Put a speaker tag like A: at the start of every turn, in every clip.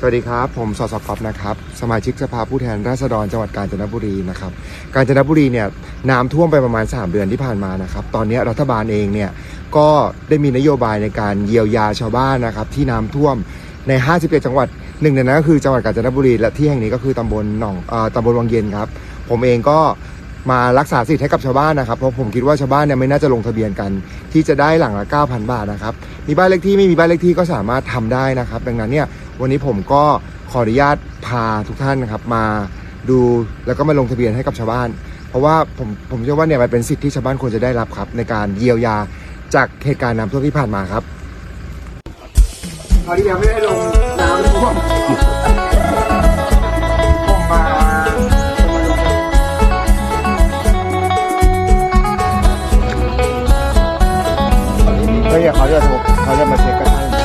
A: สวัสดีครับ ผมสสกอฟนะครับ สมาชิกสภาผู้แทนราษฎรจังหวัดกาญจนบุรีนะครับ กาญจนบุรีเนี่ยน้ำท่วมไปประมาณ 3 เดือนที่ผ่านมานะครับ ตอนนี้รัฐบาลเองเนี่ยก็ได้มีนโยบายในการเยียวยาชาวบ้านนะครับที่น้ำท่วมใน 51 จังหวัดหนึ่งในนั้นก็คือจังหวัดกาญจนบุรี และที่แห่งนี้ก็คือตำบลหนองอ่อตำบลวังเย็นครับ ผมเองก็มารักษาสิทธิ์ให้กับชาวบ้านนะครับ เพราะผมคิดว่าชาวบ้านเนี่ยไม่น่าจะลงทะเบียนกัน ที่จะได้หลังละ 9,000 บาทนะครับ มีบ้านเลขที่ไม่มีบ้านเลขที่ก็สามารถทำได้นะครับ ดังนั้นเนี่ย วันนี้ผมก็ขออนุญาตพาทุกท่านนะครับมาดูแล้วก็มาลงทะเบียนให้กับชาวบ้าน เพราะว่าผมผมเชื่อว่าเนี่ยมันเป็นสิทธิที่ชาวบ้านควรจะได้รับครับ ในการเยียวยาจากเหตุการณ์น้ำท่วมที่ผ่านมาครับคราวที่แล้วไม่ได้ลงน้ำท่วมผมมาเฮ้ยเขาจะโทรเขาจะมาเช็คกันให้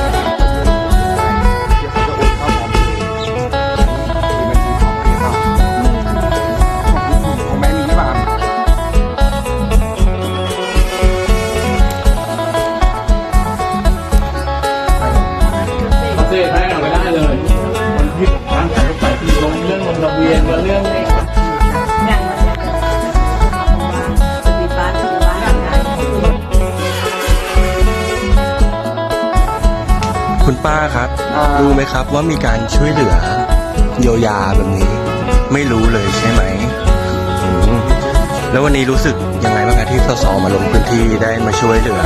A: ลงเรื่
B: องลงทะเบียนเรื่อง
C: คุณป้าครับ รู้ไหมครับว่ามีการช่วยเหลือเยียวยาแบบนี้ ไม่รู้เลยใช่ไหมอืมแล้ววันนี้รู้สึกยังไงบ้างครับที่สสมาลงพื้นที่ได้มาช่วยเหลือ